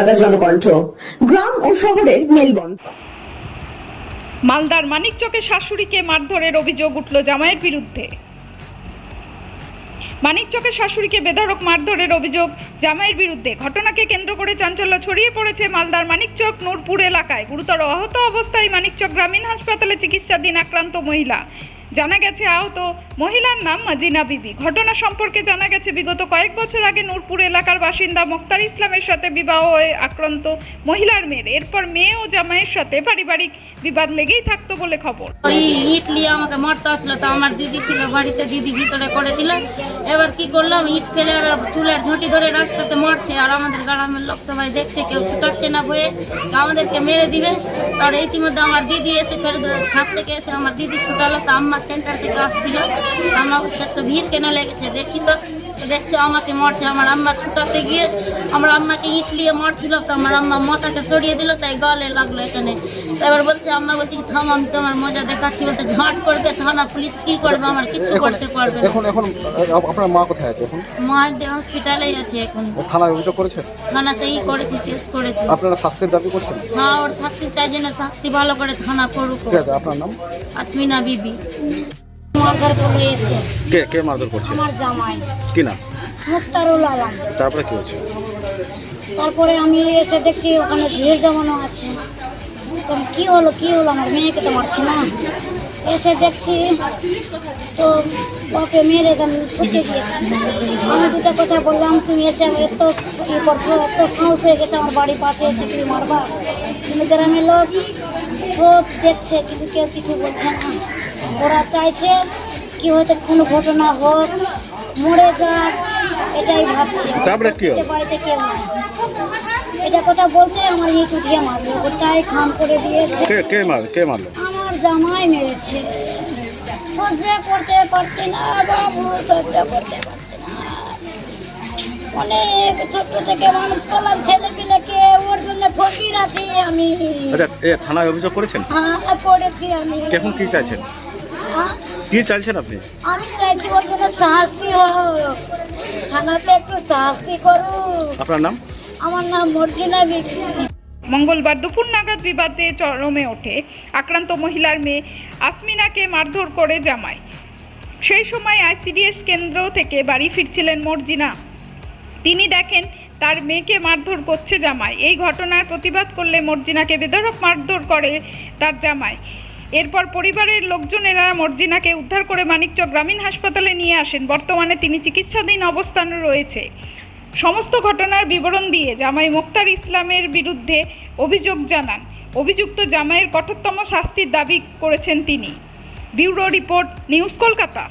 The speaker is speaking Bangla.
কলকাতা জনকণ্ঠ। গ্রাম ও শহরের মেলবন্ধন। মালদার মানিকচকে শাশুড়িকে মারধরের অভিযোগ উঠল জামাইয়ের বিরুদ্ধে। মানিকচকে শাশুড়িকে বেধড়ক মারধরের অভিযোগ জামাইয়ের বিরুদ্ধে। ঘটনাকে কেন্দ্র করে চাঞ্চল্য ছড়িয়ে পড়েছে মালদার মানিকচক নূরপুর এলাকায়। গুরুতর আহত অবস্থায় মানিকচক গ্রামীণ হাসপাতালে চিকিৎসাধীন আক্রান্ত মহিলা। জানা গেছে আহত মহিলার নাম মাজিনা বিবি। ঘটনা সম্পর্কে জানা গেছে, বিগত কয়েক বছর আগে নূরপুর এলাকার বাসিন্দা মোক্তার ইসলামের সাথে বিবাহ হয়ে আক্রান্ত মহিলার মেয়ের। এরপর মেয়ে ও জামাইয়ের সাথে পারিবারিক বিবাদ লেগেই থাকতো বলে খবর। ইট নিয়ে আমাকে মারতে আসলো তো আমার দিদি ছিল, বাড়িতে দিদি ভিতরে করে দিল। এবার কি করলাম, ইট ফেলে এবার চুলের ঝুঁটি ধরে রাস্তাতে মারছে। আর আমাদের গ্রামের লোক সবাই দেখছে, কেউ ছুটাচ্ছে না বয়ে। আমাদেরকে মেরে দিবে। আর ইতিমধ্যে আমার দিদি এসে ফের ছাদ থেকে এসে আমার দিদি ছুটালো। তো আম্মা সেন্টার থেকে আসছিল। আমরা বলছে তো ভিড় কেন লেগেছে দেখি তো। দেখছে আমাকে মরছে, আমার আম্মা ছুটাতে গিয়ে, আমার আম্মাকে ইট নিয়ে মরছিল, তো আমার আম্মা মাথাকে সরিয়ে দিল, তাই গলে লাগল এখানে। এবার বলছে আম্মা বলছে থাম আমি তোমার মজা দেখাচ্ছি। বলতে ঝাঁট করবে থানা পুলিশ কি করবে আমার কিছু করতে পারবে না। এখন এখন আপ- আপনার মা কোথায় আছে এখন? মা হসপিটালেই আছে এখন। থানায় অভিযোগ করেছে? থানাতেই করেছে কেস করেছে। আপনারা শাস্তির দাবি করছেন? হ্যাঁ ওর শাস্তি চাই যেন শাস্তি ভালো করে থানা করুক ঠিক আছে আপনার নাম? আসমিনা বিবি। মারধর করে এসে কে কে মারধর করছে? আমার জামাই। কি না? মুক্তারুল আলম। তারপরে কি হয়েছে? তারপরে আমি এসে দেখছি ওখানে ভিড় জমানো আছে। কি হলো কি হলো? আমার মেয়েকে তো মারছি না। এসে দেখছি তো ওকে মেরে শুতে দিয়েছি আমি দুটো কথা বললাম তুমি এসে আমার এত ইয়ে করছ এত সাহস হয়ে গেছে আমার বাড়ি পাশে এসে তুমি মারবা? তুমি গ্রামের লোক সব দেখছে কিন্তু কেউ কিছু বলছে না। ওরা চাইছে কি হয়তো কোনো ঘটনা হোক মরে যাক এটাই ভাবছে। তারপরে বাড়িতে কেউ নাই। এটা কথা বলতে আমার ইট উঠিয়ে মারলো। ওটাই খাম করে দিয়েছে। কে কে মার কে মারলো? আমার জামাই মেরেছে। সহ্য করতে পারছি না বাবু সহ্য করতে পারছি না। অনেক ছোট্ট থেকে মানুষ করলাম ছেলে পিলেকে ওর জন্য ফকির আছি আমি। আচ্ছা এ থানায় অভিযোগ করেছেন? হ্যাঁ করেছি আমি। এখন কি চাইছেন? হ্যাঁ, কি চাইছেন আপনি? আমি চাইছি ওর জন্য শাস্তি হোক। থানাতে একটু শাস্তি করুক। আপনার নাম? আমার নাম মর্জিনা মঙ্গলবার দুপুর নাগাদ বিবাদে চরমে ওঠে আক্রান্ত মহিলার মেয়ে আসমিনাকে মারধর করে জামায় সেই সময় আইসিডিএস কেন্দ্র থেকে বাড়ি ফিরছিলেন মর্জিনা। তিনি দেখেন তার মেয়েকে মারধর করছে জামাই। এই ঘটনার প্রতিবাদ করলে মর্জিনাকে বেধড়ক মারধর করে তার জামাই। এরপর পরিবারের লোকজনেরা মর্জিনাকে উদ্ধার করে মানিকচক গ্রামীণ হাসপাতালে নিয়ে আসেন। বর্তমানে তিনি চিকিৎসাধীন অবস্থানে রয়েছে। সমস্ত ঘটনার বিবরণ দিয়ে জামাই মোক্তার ইসলামের বিরুদ্ধে অভিযোগ জানান। অভিযুক্ত জামাইয়ের কঠোরতম শাস্তির দাবি করেছেন তিনি। Bureau report, news Kolkata.